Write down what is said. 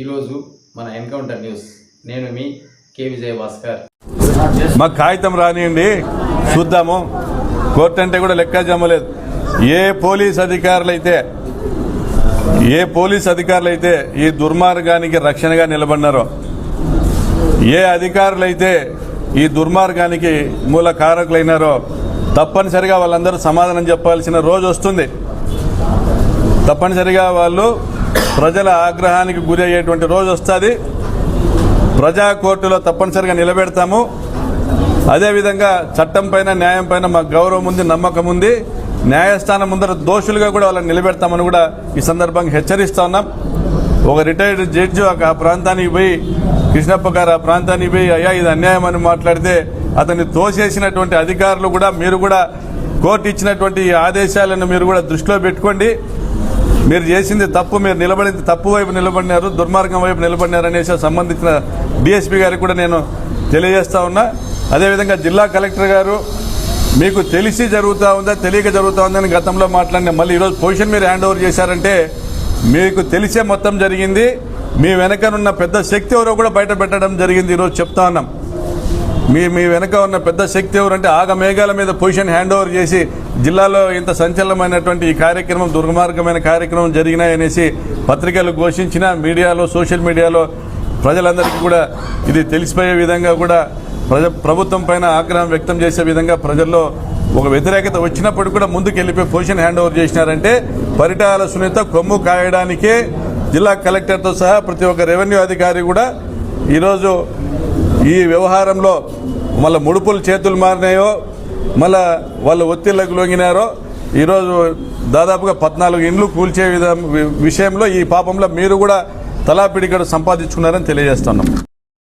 ఈరోజు మన encounter news. నేను మీ కే. విజయ భాస్కర్ మాకు కాగితం రానియండి. చూద్దాము. కోర్టు అంటే కూడా లెక్క జమ్మలేదు ఏ పోలీస్ అధికారులు అయితే ఏ పోలీస్ అధికారులు అయితే ఈ దుర్మార్గానికి రక్షణగా నిలబడినారో ఏ అధికారులైతే ఈ దుర్మార్గానికి మూల కారకులైనారో తప్పనిసరిగా వాళ్ళందరూ సమాధానం చెప్పాల్సిన రోజు వస్తుంది. తప్పనిసరిగా వాళ్ళు ప్రజల ఆగ్రహానికి గురి అయ్యేటువంటి రోజు వస్తుంది. ప్రజా కోర్టులో తప్పనిసరిగా నిలబెడతాము. అదేవిధంగా చట్టం పైన న్యాయం పైన మాకు గౌరవం ఉంది నమ్మకం ఉంది. న్యాయస్థానం ముందర దోషులుగా కూడా వాళ్ళని నిలబెడతామని కూడా ఈ సందర్భంగా హెచ్చరిస్తా ఉన్నాం. ఒక రిటైర్డ్ జడ్జి ఒక ఆ ప్రాంతానికి పోయి కృష్ణప్ప గారు ఆ ప్రాంతానికి పోయి అయ్యా ఇది అన్యాయం అని మాట్లాడితే అతన్ని తోసేసినటువంటి అధికారులు కూడా మీరు కూడా కోర్టు ఇచ్చినటువంటి ఆదేశాలను మీరు కూడా దృష్టిలో పెట్టుకోండి. మీరు చేసింది తప్పు మీరు నిలబడింది తప్పు వైపు నిలబడినారు దుర్మార్గం వైపు నిలబడినారు అనేసి సంబంధించిన డిఎస్పీ గారికి కూడా నేను తెలియజేస్తా ఉన్నా. అదేవిధంగా జిల్లా కలెక్టర్ గారు మీకు తెలిసి జరుగుతూ ఉందా తెలియక జరుగుతూ ఉందని గతంలో మాట్లాడిన మళ్ళీ ఈరోజు పొజిషన్ మీరు హ్యాండ్ ఓవర్ చేశారంటే మీకు తెలిసే మొత్తం జరిగింది. మీ వెనకనున్న పెద్ద శక్తి ఎవరో కూడా బయట పెట్టడం జరిగింది ఈరోజు చెప్తా ఉన్నాం. మీ మీ వెనక ఉన్న పెద్ద శక్తి ఎవరంటే ఆగ మేఘాల మీద పొజిషన్ హ్యాండ్ ఓవర్ చేసి జిల్లాలో ఇంత సంచలనమైనటువంటి ఈ కార్యక్రమం దుర్మార్గమైన కార్యక్రమం జరిగినాయనేసి పత్రికలు ఘోషించిన మీడియాలో సోషల్ మీడియాలో ప్రజలందరికీ కూడా ఇది తెలిసిపోయే విధంగా కూడా ప్రజ ప్రభుత్వం పైన ఆగ్రహం వ్యక్తం చేసే విధంగా ప్రజల్లో ఒక వ్యతిరేకత వచ్చినప్పుడు కూడా ముందుకు వెళ్ళిపోయి పొజిషన్ హ్యాండ్ ఓవర్ చేసినారంటే పరిటాల సునీత కొమ్ము కాయడానికే జిల్లా కలెక్టర్తో సహా ప్రతి ఒక్క రెవెన్యూ అధికారి కూడా ఈరోజు ఈ వ్యవహారంలో మళ్ళీ ముడుపులు చేతులు మారినాయో మళ్ళా వాళ్ళు ఒత్తిళ్ళకు లొంగినారో ఈరోజు దాదాపుగా పద్నాలుగు ఇండ్లు కూల్చే విధం విషయంలో ఈ పాపంలో మీరు కూడా తలాపిడికడు సంపాదించుకున్నారని తెలియజేస్తున్నాం.